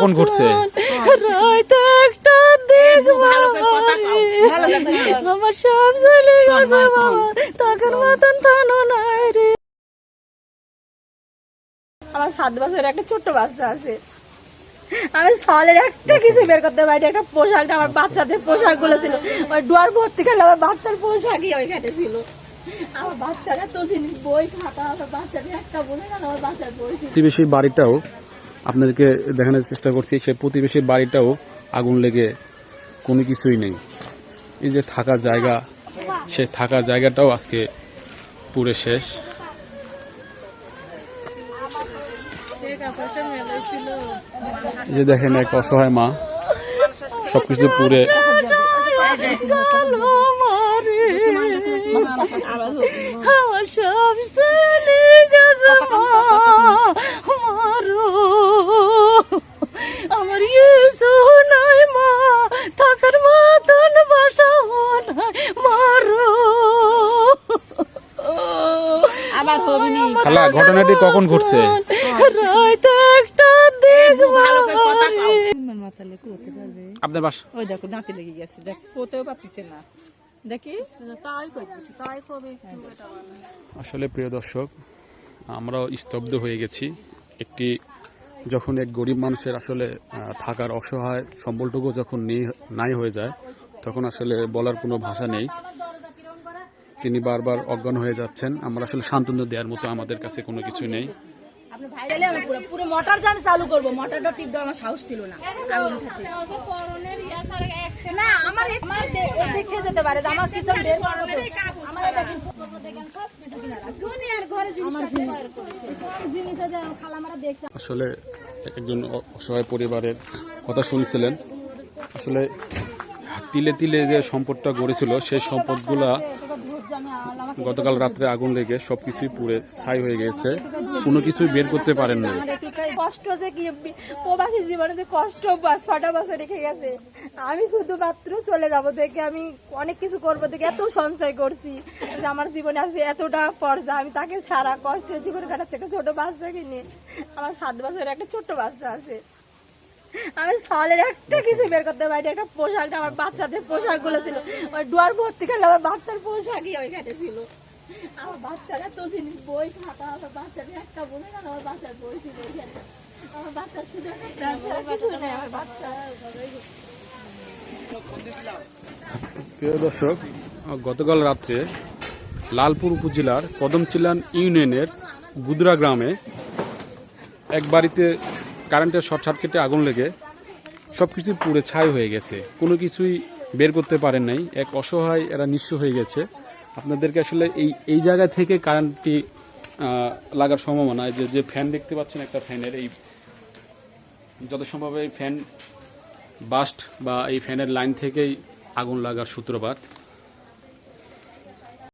কখন কও। আমার সব চলে গেছে মা, মতন থানো নাই রে। আমার সাত বছরের একটা ছোট্ট বাচ্চা আছে। আমি সলের একটা কিছু বের করতে পারি একটা পোশাকটা আমার বাচ্চাদের পোশাকগুলো ছিল। ওই ডুয়ার ভর্তি করলে আমার বাচ্চার পোশাকই ওইখানে ছিল। আমার বাচ্চারা তো জিনিস বই খাতা আমার বাচ্চাদের একটা বলে না আমার বাচ্চার বই প্রতিবেশীর বাড়িটাও আপনাদেরকে দেখানোর চেষ্টা করছি সে প্রতিবেশীর বাড়িটাও আগুন লেগে কোনো কিছুই নেই এই যে থাকার জায়গা সে থাকার জায়গাটাও আজকে পুরে শেষ যে দেখেন এক অসহায় মা সবকিছু পুরে খালা ঘটনাটি কখন ঘটছে? রাত একটা দিক ভালো করে কথা কও। মাথা লেগে উঠতে পারবে। আপনার বাস। ওই দেখো দাঁতে লেগে গেছে। দেখ কোতেও পারতেছে না। দেখি। তাই করতেছে তাই কবে আসলে প্রিয় দর্শক আমরাও স্তব্ধ হয়ে গেছি। একটি যখন এক গরিব মানুষের আসলে থাকার অসহায় সম্বলটুকু যখন নেই- নাই হয়ে যায় তখন আসলে বলার কোনো ভাষা নেই। তিনি বারবার অজ্ঞান হয়ে যাচ্ছেন। আমরা আসলে সান্ত্বনা দেওয়ার মতো আমাদের কাছে কোনো কিছু নেই। আপনি ভাইরালে আমি পুরো পুরো মোটর আমি চালু করব। মোটরটা টিপ দেওয়ার আমার সাহস ছিল না। না আমার আমার দেখে যেতে পারে আমার কিছু বের আমার এটা কিন্তু দেখেন সব কিছু কিনা রাখছি। আমার জিনিস। সব জিনিস আছে আমার খালামারা দেখছে আসলে একজন অসহায় পরিবারের কথা শুনছিলেন। আসলে তিলে তিলে যে সম্পদটা গড়েছিল, সেই সম্পদগুলা গতকাল রাত্রে আগুন লেগে সবকিছুই পুড়ে ছাই হয়ে গেছে। কোনো কিছুই বের করতে পারেন না কষ্ট যে কি, প্রবাসী জীবনে যে কষ্ট ছটা বছর রেখে গেছে, আমি শুধু মাত্র চলে যাব দেখে আমি অনেক কিছু করব দেখে এত সঞ্চয় করছি যে আমার জীবনে আছে এতটা পর্যা, আমি তাকে সারা কষ্ট জীবন কাটাচ্ছি, একটা ছোট বাচ্চাকে নিয়ে। আমার সাত বছরের একটা ছোট্ট বাচ্চা আছে। আমি সলের একটা কিছু বের করতে পারি একটা পোশাকটা আমার বাচ্চাদের পোশাকগুলো ছিল। ওই ডুয়ার ভর্তি করলে আমার বাচ্চার পোশাকই ওইখানে ছিল। আমার বাচ্চারা তো জিনিস বই খাতা আমার বাচ্চাদের একটা বলে না আমার বাচ্চার বই ছিল ওইখানে। আমার বাচ্চার শুধু আমার বাচ্চা। প্রিয় দর্শক গতকাল রাত্রে লালপুর উপজেলার কদমচিলান ইউনিয়নের গুদরা গ্রামে এক বাড়িতে কারেন্টের শর্ট সার্কিটে আগুন লেগে সব কিছু পুড়ে ছাই হয়ে গেছে। কোনো কিছুই বের করতে পারেন নাই। এক অসহায় এরা নিঃস্ব হয়ে গেছে। আপনাদেরকে আসলে এই এই জায়গা থেকে কারেন্টটি লাগার সম্ভাবনা? যে যে ফ্যান দেখতে পাচ্ছেন একটা ফ্যানের, এই যত সম্ভব এই ফ্যান বাস্ট বা এই ফ্যানের লাইন থেকেই আগুন লাগার সূত্রপাত।